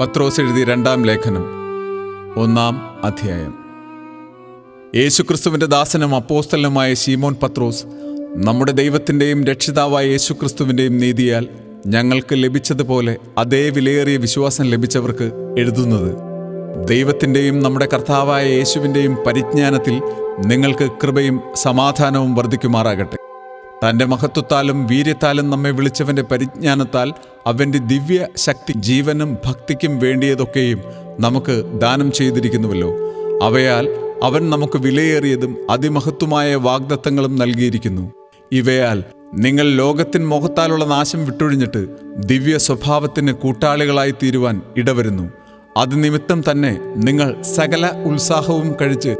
പത്രോസ് എഴുതി രണ്ടാം ലേഖനം ഒന്നാം അധ്യായം. യേശുക്രിസ്തുവിന്റെ ദാസനും അപ്പോസ്തലനുമായ ശീമോൻ പത്രോസ് നമ്മുടെ ദൈവത്തിന്റെയും രക്ഷിതാവായ യേശുക്രിസ്തുവിന്റെയും നീതിയാൽ ഞങ്ങൾക്ക് ലഭിച്ചതുപോലെ അതേ വിലയേറിയ വിശ്വാസം ലഭിച്ചവർക്ക് എഴുതുന്നത്. ദൈവത്തിന്റെയും നമ്മുടെ കർത്താവായ യേശുവിന്റെയും പരിജ്ഞാനത്തിൽ നിങ്ങൾക്ക് കൃപയും സമാധാനവും വർദ്ധിക്കുമാറാകട്ടെ. തന്റെ മഹത്വത്താലും വീര്യത്താലും നമ്മെ വിളിച്ചവന്റെ പരിജ്ഞാനത്താൽ അവന്റെ ദിവ്യ ശക്തി ജീവനും ഭക്തിക്കും വേണ്ടിയതൊക്കെയും നമുക്ക് ദാനം ചെയ്തിരിക്കുന്നുവല്ലോ. അവയാൽ അവൻ നമുക്ക് വിലയേറിയതും അതിമഹത്വമായ വാഗ്ദത്തങ്ങളും നൽകിയിരിക്കുന്നു. ഇവയാൽ നിങ്ങൾ ലോകത്തിൻ മോഹത്താലുള്ള നാശം വിട്ടൊഴിഞ്ഞിട്ട് ദിവ്യ സ്വഭാവത്തിന് കൂട്ടാളികളായി തീരുവാൻ ഇടവരുന്നു. അത് നിമിത്തം തന്നെ നിങ്ങൾ സകല ഉത്സാഹവും കഴിച്ച്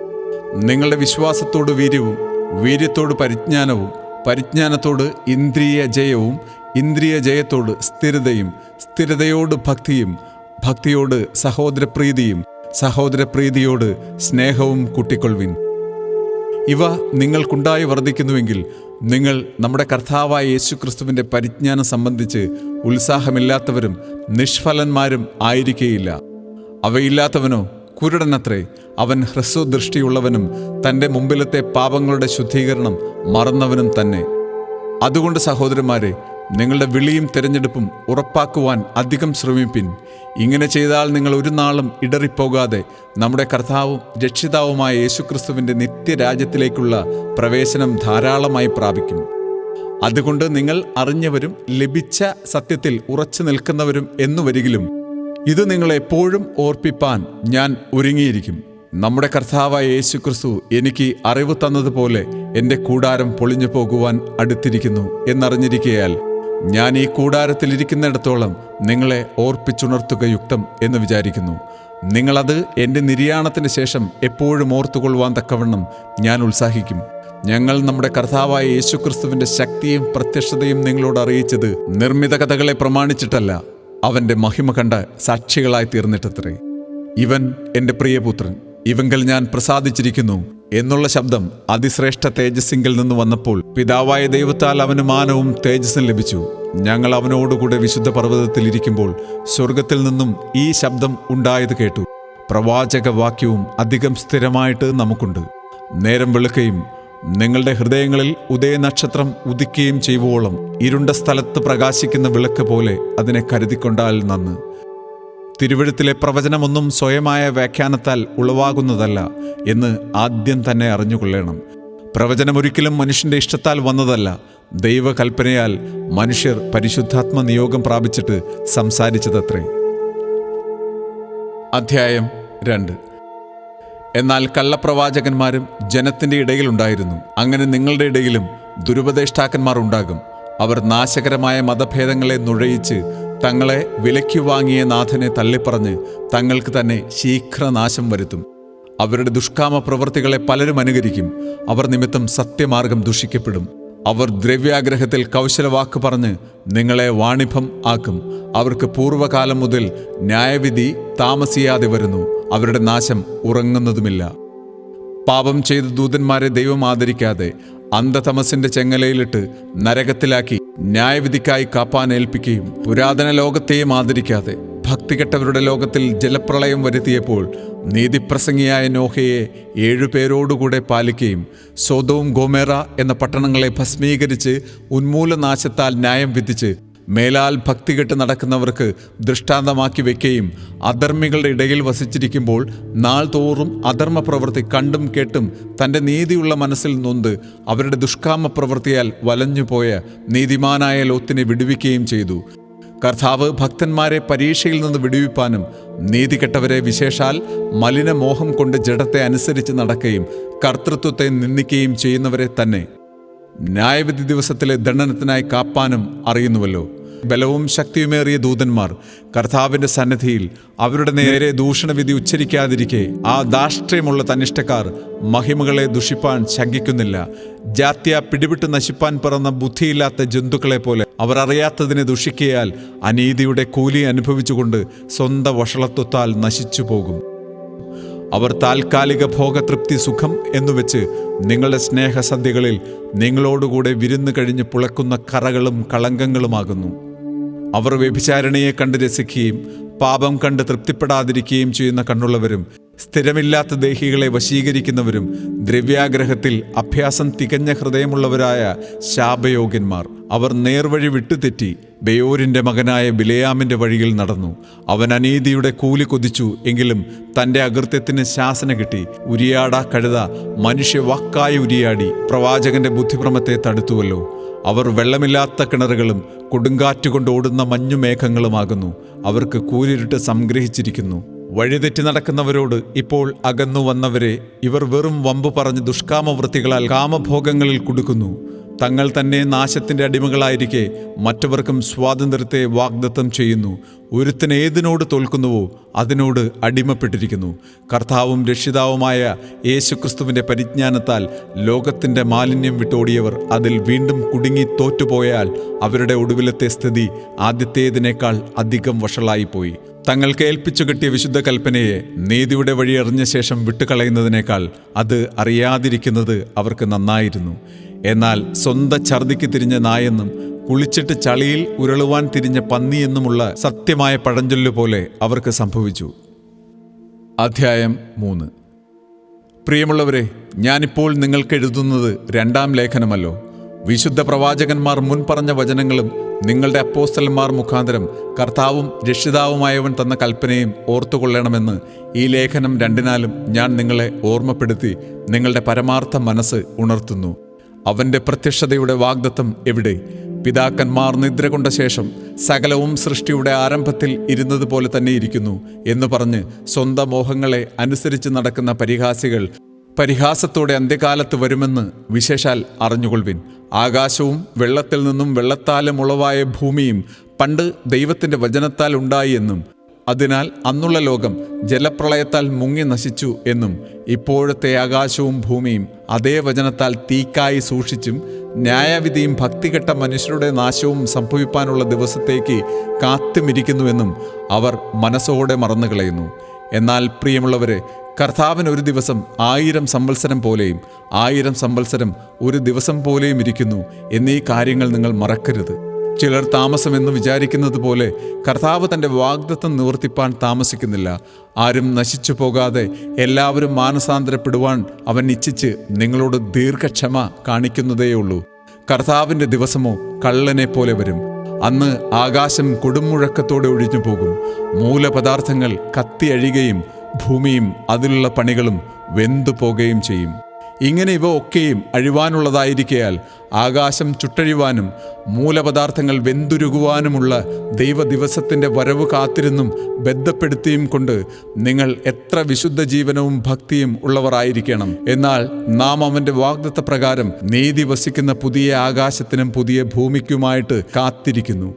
നിങ്ങളുടെ വിശ്വാസത്തോട് വീര്യവും വീര്യത്തോട് പരിജ്ഞാനവും പരിജ്ഞാനത്തോട് ഇന്ദ്രിയ ജയവും ഇന്ദ്രിയ ജയത്തോട് സ്ഥിരതയും സ്ഥിരതയോട് ഭക്തിയും ഭക്തിയോട് സഹോദരപ്രീതിയും സഹോദരപ്രീതിയോട് സ്നേഹവും കൂട്ടിക്കൊള്ളുവിൻ. ഇവ നിങ്ങൾക്കുണ്ടായി വർദ്ധിക്കുന്നുവെങ്കിൽ നിങ്ങൾ നമ്മുടെ കർത്താവായ യേശുക്രിസ്തുവിന്റെ പരിജ്ഞാനം സംബന്ധിച്ച് ഉത്സാഹമില്ലാത്തവരും നിഷ്ഫലന്മാരും ആയിരിക്കേയില്ല. അവയില്ലാത്തവനോ കുരുടനത്രേ അവൻ ഹ്രസ്വദൃഷ്ടിയുള്ളവനും തന്റെ മുമ്പിലത്തെ പാപങ്ങളുടെ ശുദ്ധീകരണം മറന്നവനും തന്നെ. അതുകൊണ്ട് സഹോദരന്മാരെ നിങ്ങളുടെ വിളിയും തിരഞ്ഞെടുപ്പും ഉറപ്പാക്കുവാൻ അധികം ശ്രമിപ്പിൻ. ഇങ്ങനെ ചെയ്താൽ നിങ്ങൾ ഒരു നാളും ഇടറിപ്പോകാതെ നമ്മുടെ കർത്താവും രക്ഷിതാവുമായ യേശുക്രിസ്തുവിന്റെ നിത്യരാജ്യത്തിലേക്കുള്ള പ്രവേശനം ധാരാളമായി പ്രാപിക്കും. അതുകൊണ്ട് നിങ്ങൾ അറിഞ്ഞവരും ലഭിച്ച സത്യത്തിൽ ഉറച്ചു നിൽക്കുന്നവരും എന്നു വരികിലും ഇത് നിങ്ങൾ എപ്പോഴും ഓർപ്പിപ്പാൻ ഞാൻ ഒരുങ്ങിയിരിക്കും. നമ്മുടെ കർത്താവായ യേശു ക്രിസ്തു എനിക്ക് അറിവ് തന്നതുപോലെ എന്റെ കൂടാരം പൊളിഞ്ഞു പോകുവാൻ അടുത്തിരിക്കുന്നു എന്നറിഞ്ഞിരിക്കയാൽ ഞാൻ ഈ കൂടാരത്തിലിരിക്കുന്നിടത്തോളം നിങ്ങളെ ഓർപ്പിച്ചുണർത്തുക യുക്തം എന്ന് വിചാരിക്കുന്നു. നിങ്ങളത് എന്റെ നിര്യാണത്തിന് ശേഷം എപ്പോഴും ഓർത്തുകൊള്ളുവാൻ തക്കവണ്ണം ഞാൻ ഉത്സാഹിക്കും. ഞങ്ങൾ നമ്മുടെ കർത്താവായ യേശുക്രിസ്തുവിന്റെ ശക്തിയും പ്രത്യക്ഷതയും നിങ്ങളോട് അറിയിച്ചത് നിർമ്മിത കഥകളെ പ്രമാണിച്ചിട്ടല്ല. അവന്റെ മഹിമ കണ്ട സാക്ഷികളായി തീർന്നിട്ടത്രേ. ഇവൻ എന്റെ പ്രിയപുത്രൻ ഇവങ്കൽ ഞാൻ പ്രസാദിച്ചിരിക്കുന്നു എന്നുള്ള ശബ്ദം അതിശ്രേഷ്ഠ തേജസ്സിങ്കിൽ നിന്ന് വന്നപ്പോൾ പിതാവായ ദൈവത്താൽ അവന് മാനവും തേജസ്സും ലഭിച്ചു. ഞങ്ങൾ അവനോടുകൂടെ വിശുദ്ധ പർവതത്തിൽ ഇരിക്കുമ്പോൾ സ്വർഗത്തിൽ നിന്നും ഈ ശബ്ദം ഉണ്ടായത് കേട്ടു. പ്രവാചക വാക്യവും അധികം സ്ഥിരമായിട്ട് നമുക്കുണ്ട്. നേരം വെളുക്കയും നിങ്ങളുടെ ഹൃദയങ്ങളിൽ ഉദയനക്ഷത്രം ഉദിക്കുകയും ചെയ്യുവോളം ഇരുണ്ട സ്ഥലത്ത് പ്രകാശിക്കുന്ന വിളക്ക് പോലെ അതിനെ കരുതിക്കൊണ്ടാൽ നന്ന്. തിരുവഴുത്തിലെ പ്രവചനമൊന്നും സ്വയമായ വ്യാഖ്യാനത്താൽ ഉളവാകുന്നതല്ല എന്ന് ആദ്യം തന്നെ അറിഞ്ഞുകൊള്ളണം. പ്രവചനം ഒരിക്കലും മനുഷ്യന്റെ ഇഷ്ടത്താൽ വന്നതല്ല. ദൈവകൽപ്പനയാൽ മനുഷ്യർ പരിശുദ്ധാത്മ നിയോഗം പ്രാപിച്ചിട്ട് സംസാരിച്ചതത്രേ. അധ്യായം രണ്ട്. എന്നാൽ കള്ളപ്രവാചകന്മാരും ജനത്തിന്റെ ഇടയിലുണ്ടായിരുന്നു അങ്ങനെ നിങ്ങളുടെ ഇടയിലും ദുരുപദേഷ്ടാക്കന്മാർ ഉണ്ടാകും. അവർ നാശകരമായ മതഭേദങ്ങളെ നുഴയിച്ച് തങ്ങളെ വിലയ്ക്ക് വാങ്ങിയ നാഥനെ തള്ളിപ്പറഞ്ഞ് തങ്ങൾക്ക് തന്നെ ശീഘ്രനാശം വരുത്തും. അവരുടെ ദുഷ്കാമ പ്രവൃത്തികളെ പലരും അനുകരിക്കും. അവർ നിമിത്തം സത്യമാർഗം ദുഷിക്കപ്പെടും. അവർ ദ്രവ്യാഗ്രഹത്തിൽ കൗശലവാക്ക് പറഞ്ഞ് നിങ്ങളെ വാണിഭം ആക്കും. അവർക്ക് പൂർവകാലം മുതൽ ന്യായവിധി താമസിയാതെ വരുന്നു. അവരുടെ നാശം ഉറങ്ങുന്നതുമില്ല. പാപം ചെയ്ത ദൂതന്മാരെ ദൈവം ആദരിക്കാതെ അന്ധതമസിന്റെ ചെങ്ങലയിലിട്ട് നരകത്തിലാക്കി ന്യായവിധിക്കായി കാപ്പാൻ ഏൽപ്പിക്കുകയും പുരാതന ലോകത്തെയും ആദരിക്കാതെ ഭക്തികെട്ടവരുടെ ലോകത്തിൽ ജലപ്രളയം വരുത്തിയപ്പോൾ നീതിപ്രസംഗിയായ നോഹയെ ഏഴുപേരോടുകൂടെ പാലിക്കുകയും സോതവും ഗോമേറ എന്ന പട്ടണങ്ങളെ ഭസ്മീകരിച്ച് ഉന്മൂലനാശത്താൽ ന്യായം വിധിച്ച് മേലാൽ ഭക്തികെട്ട് നടക്കുന്നവർക്ക് ദൃഷ്ടാന്തമാക്കി വെക്കുകയും അധർമ്മികളുടെ ഇടയിൽ വസിച്ചിരിക്കുമ്പോൾ നാൾ തോറും അധർമ്മ പ്രവൃത്തി കണ്ടും കേട്ടും തന്റെ നീതിയുള്ള മനസ്സിൽ നൊന്ത് അവരുടെ ദുഷ്കാമ പ്രവൃത്തിയാൽ വലഞ്ഞുപോയ നീതിമാനായ ലോത്തിനെ വിടുവിക്കുകയും ചെയ്തു. കർത്താവ് ഭക്തന്മാരെ പരീക്ഷയിൽ നിന്ന് വിടുവിപ്പാനും നീതികെട്ടവരെ വിശേഷാൽ മലിനമോഹം കൊണ്ട് ജഡത്തെ അനുസരിച്ച് നടക്കുകയും കർത്തൃത്വത്തെ നിന്ദിക്കുകയും ചെയ്യുന്നവരെ തന്നെ. ന്യായവിധി ദിവസത്തിലെ ദണ്ഡനത്തിനായി കാപ്പാനും അറിയുന്നുവല്ലോ. ബലവും ശക്തിയുമേറിയ ദൂതന്മാർ കർത്താവിന്റെ സന്നദ്ധിയിൽ അവരുടെ നേരെ ദൂഷണവിധി ഉച്ചരിക്കാതിരിക്കെ ആ ദാഷ്ട്രയമുള്ള തന്നിഷ്ടക്കാർ മഹിമകളെ ദുഷിപ്പാൻ ശങ്കിക്കുന്നില്ല. ജാത്യ പിടിവിട്ട് നശിപ്പാൻ പിറന്ന ബുദ്ധിയില്ലാത്ത ജന്തുക്കളെ പോലെ അവർ അറിയാത്തതിനെ ദുഷിക്കയാൽ അനീതിയുടെ കൂലി അനുഭവിച്ചുകൊണ്ട് സ്വന്തം വഷളത്വത്താൽ നശിച്ചു പോകും. അവർ താൽക്കാലിക ഭോഗതൃപ്തി സുഖം എന്നുവെച്ച് നിങ്ങളുടെ സ്നേഹസന്ധ്യകളിൽ നിങ്ങളോടുകൂടെ വിരുന്ന് കഴിഞ്ഞ് പുളക്കുന്ന കറകളും കളങ്കങ്ങളുമാകുന്നു. അവർ വ്യഭിചാരണയെ കണ്ട് രസിക്കുകയും പാപം കണ്ട് തൃപ്തിപ്പെടാതിരിക്കുകയും ചെയ്യുന്ന കണ്ണുള്ളവരും സ്ഥിരമില്ലാത്ത ദേഹികളെ വശീകരിക്കുന്നവരും ദ്രവ്യാഗ്രഹത്തിൽ അഭ്യാസം തികഞ്ഞ ഹൃദയമുള്ളവരായ ശാപയോഗ്യന്മാർ. അവർ നേർവഴി വിട്ടുതെറ്റി ബയോരിന്റെ മകനായ ബിലയാമിന്റെ വഴിയിൽ നടന്നു. അവൻ അനീതിയുടെ കൂലി കൊതിച്ചു എങ്കിലും തന്റെ അകൃത്യത്തിന് ശാസന കിട്ടി. ഉരിയാട കഴുത മനുഷ്യവാക്കായി ഉരിയാടി. പ്രവാചകന്റെ ബുദ്ധിഭ്രമത്തെ തടുത്തുവല്ലോ. അവർ വെള്ളമില്ലാത്ത കിണറുകളും കൊടുങ്കാറ്റുകൊണ്ട് ഓടുന്ന മഞ്ഞുമേഘങ്ങളുമാകുന്നു അവർക്ക് കൂരിരുട്ട് സംഗ്രഹിച്ചിരിക്കുന്നു. വഴിതെറ്റി നടക്കുന്നവരോട് ഇപ്പോൾ അകന്നു വന്നവരെ ഇവർ വെറും വമ്പ് പറഞ്ഞ് ദുഷ്കാമവൃത്തികളാൽ കാമഭോഗങ്ങളിൽ കുടുക്കുന്നു. തങ്ങൾ തന്നെ നാശത്തിന്റെ അടിമകളായിരിക്കെ മറ്റവർക്കും സ്വാതന്ത്ര്യത്തെ വാഗ്ദത്തം ചെയ്യുന്നു. ഒരുത്തിന് ഏതിനോട് തോൽക്കുന്നുവോ അതിനോട് അടിമപ്പെട്ടിരിക്കുന്നു. കർത്താവും രക്ഷിതാവുമായ യേശുക്രിസ്തുവിന്റെ പരിജ്ഞാനത്താൽ ലോകത്തിന്റെ മാലിന്യം വിട്ടോടിയവർ അതിൽ വീണ്ടും കുടുങ്ങി തോറ്റുപോയാൽ അവരുടെ ഒടുവിലത്തെ സ്ഥിതി ആദ്യത്തേതിനേക്കാൾ അധികം വഷളായിപ്പോയി. തങ്ങൾക്ക് ഏൽപ്പിച്ചു കിട്ടിയ വിശുദ്ധ കൽപ്പനയെ നീതിയുടെ വഴി അറിഞ്ഞ ശേഷം വിട്ടുകളയുന്നതിനേക്കാൾ അത് അറിയാതിരിക്കുന്നത് അവർക്ക് നന്നായിരുന്നു. എന്നാൽ സ്വന്തം ഛർദിക്ക് തിരിഞ്ഞ നായെന്നും കുളിച്ചിട്ട് ചളിയിൽ ഉരുളുവാൻ തിരിഞ്ഞ പന്നിയെന്നുമുള്ള സത്യമായ പഴഞ്ചൊല്ലു പോലെ അവർക്ക് സംഭവിച്ചു. അധ്യായം മൂന്ന്. പ്രിയമുള്ളവരെ ഞാനിപ്പോൾ നിങ്ങൾക്ക് എഴുതുന്നത് രണ്ടാം ലേഖനമല്ലോ. വിശുദ്ധ പ്രവാചകന്മാർ മുൻ പറഞ്ഞ വചനങ്ങളും നിങ്ങളുടെ അപ്പോസ്റ്റലന്മാർ മുഖാന്തരം കർത്താവും രക്ഷിതാവുമായവൻ തന്ന കൽപ്പനയും ഓർത്തുകൊള്ളണമെന്ന് ഈ ലേഖനം രണ്ടിനാലും ഞാൻ നിങ്ങളെ ഓർമ്മപ്പെടുത്തി നിങ്ങളുടെ പരമാർത്ഥ മനസ്സ് ഉണർത്തുന്നു. അവന്റെ പ്രത്യക്ഷതയുടെ വാഗ്ദത്തം എവിടെ? പിതാക്കന്മാർ നിദ്ര കൊണ്ട ശേഷം സകലവും സൃഷ്ടിയുടെ ആരംഭത്തിൽ ഇരുന്നത് പോലെ തന്നെ ഇരിക്കുന്നു എന്ന് പറഞ്ഞ് സ്വന്തം മോഹങ്ങളെ അനുസരിച്ച് നടക്കുന്ന പരിഹാസികൾ പരിഹാസത്തോടെ അന്ത്യകാലത്ത് വരുമെന്ന് വിശേഷാൽ അറിഞ്ഞുകൊള്ളുവിൻ ആകാശവും വെള്ളത്തിൽ നിന്നും വെള്ളത്താലും ഉളവായ ഭൂമിയും പണ്ട് ദൈവത്തിന്റെ വചനത്താൽ ഉണ്ടായി എന്നും അതിനാൽ അന്നുള്ള ലോകം ജലപ്രളയത്താൽ മുങ്ങി നശിച്ചു എന്നും ഇപ്പോഴത്തെ ആകാശവും ഭൂമിയും അതേ വചനത്താൽ തീക്കായി സൂക്ഷിച്ചും ന്യായവിധിയും ഭക്തികെട്ട മനുഷ്യരുടെ നാശവും സംഭവിപ്പാനുള്ള ദിവസത്തേക്ക് കാത്തുമിരിക്കുന്നുവെന്നും അവർ മനസ്സോടെ മറന്നുകളയുന്നു. എന്നാൽ പ്രിയമുള്ളവരെ കർത്താവിന് ഒരു ദിവസം ആയിരം സംവത്സരം പോലെയും ആയിരം സംവത്സരം ഒരു ദിവസം പോലെയും ഇരിക്കുന്നു എന്നീ കാര്യങ്ങൾ നിങ്ങൾ മറക്കരുത്. ചിലർ താമസമെന്ന് വിചാരിക്കുന്നത് പോലെ കർത്താവ് തന്റെ വാഗ്ദത്തം നിവർത്തിപ്പാൻ താമസിക്കുന്നില്ല. ആരും നശിച്ചു പോകാതെ എല്ലാവരും മാനസാന്തരപ്പെടുവാൻ അവൻ ഇച്ഛിച്ച് നിങ്ങളോട് ദീർഘക്ഷമ കാണിക്കുന്നതേയുള്ളൂ. കർത്താവിന്റെ ദിവസമോ കള്ളനെ പോലെ വരും. അന്ന് ആകാശം കൊടുമുഴക്കത്തോടെ ഒഴിഞ്ഞു പോകും മൂലപദാർത്ഥങ്ങൾ കത്തിയഴിയുകയും ഭൂമിയും അതിലുള്ള പണികളും വെന്തു പോകുകയും ചെയ്യും. ഇങ്ങനെ ഇവ ഒക്കെയും അഴിവാനുള്ളതായിരിക്കയാൽ ആകാശം ചുട്ടഴിവാനും മൂലപദാർത്ഥങ്ങൾ വെന്തുരുകുവാനുമുള്ള ദൈവദിവസത്തിന്റെ വരവ് കാത്തിരുന്നും ബന്ധപ്പെടുത്തിയും കൊണ്ട് നിങ്ങൾ എത്ര വിശുദ്ധ ജീവനവും ഭക്തിയും ഉള്ളവരായിരിക്കണം. എന്നാൽ നാം അവന്റെ വാഗ്ദത്ത പ്രകാരം നീതി വസിക്കുന്ന പുതിയ ആകാശത്തിനും പുതിയ ഭൂമിക്കുമായിട്ട് കാത്തിരിക്കുന്നു.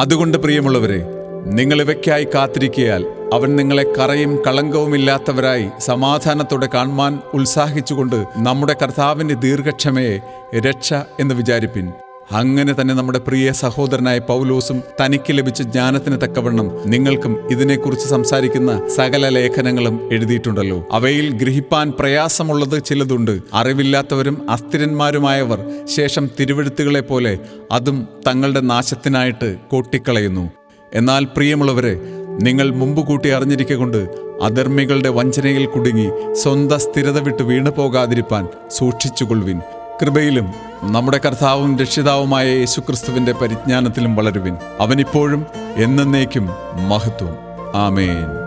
അതുകൊണ്ട് പ്രിയമുള്ളവരെ നിങ്ങൾ ഇവയ്ക്കായി കാത്തിരിക്കയാൽ അവൻ നിങ്ങളെ കറയും കളങ്കവുമില്ലാത്തവരായി സമാധാനത്തോടെ കാണുവാൻ ഉത്സാഹിച്ചുകൊണ്ട് നമ്മുടെ കർത്താവിന്റെ ദീർഘക്ഷമയെ രക്ഷ എന്ന് വിചാരിപ്പിൻ. അങ്ങനെ തന്നെ നമ്മുടെ പ്രിയ സഹോദരനായ പൗലോസും തനിക്ക് ലഭിച്ച ജ്ഞാനത്തിന് തക്കവണ്ണം നിങ്ങൾക്കും ഇതിനെക്കുറിച്ച് സംസാരിക്കുന്ന സകല ലേഖനങ്ങളും എഴുതിയിട്ടുണ്ടല്ലോ. അവയിൽ ഗ്രഹിപ്പാൻ പ്രയാസമുള്ളത് ചിലതുണ്ട്. അറിവില്ലാത്തവരും അസ്ഥിരന്മാരുമായവർ ശേഷം തിരുവഴുത്തുകളെ പോലെ അതും തങ്ങളുടെ നാശത്തിനായിട്ട് കൊട്ടിക്കളയുന്നു. എന്നാൽ പ്രിയമുള്ളവരെ നിങ്ങൾ മുമ്പ് കൂട്ടി അറിഞ്ഞിരിക്കൊണ്ട് അധർമ്മികളുടെ വഞ്ചനയിൽ കുടുങ്ങി സ്വന്തം സ്ഥിരത വിട്ട് വീണു പോകാതിരിപ്പാൻ സൂക്ഷിച്ചുകൊള്ളുവിൻ. കൃപയിലും നമ്മുടെ കർത്താവും രക്ഷിതാവുമായ യേശുക്രിസ്തുവിന്റെ പരിജ്ഞാനത്തിലും വളരുവിൻ. അവനിപ്പോഴും എന്നേക്കും മഹത്വം. ആമേൻ.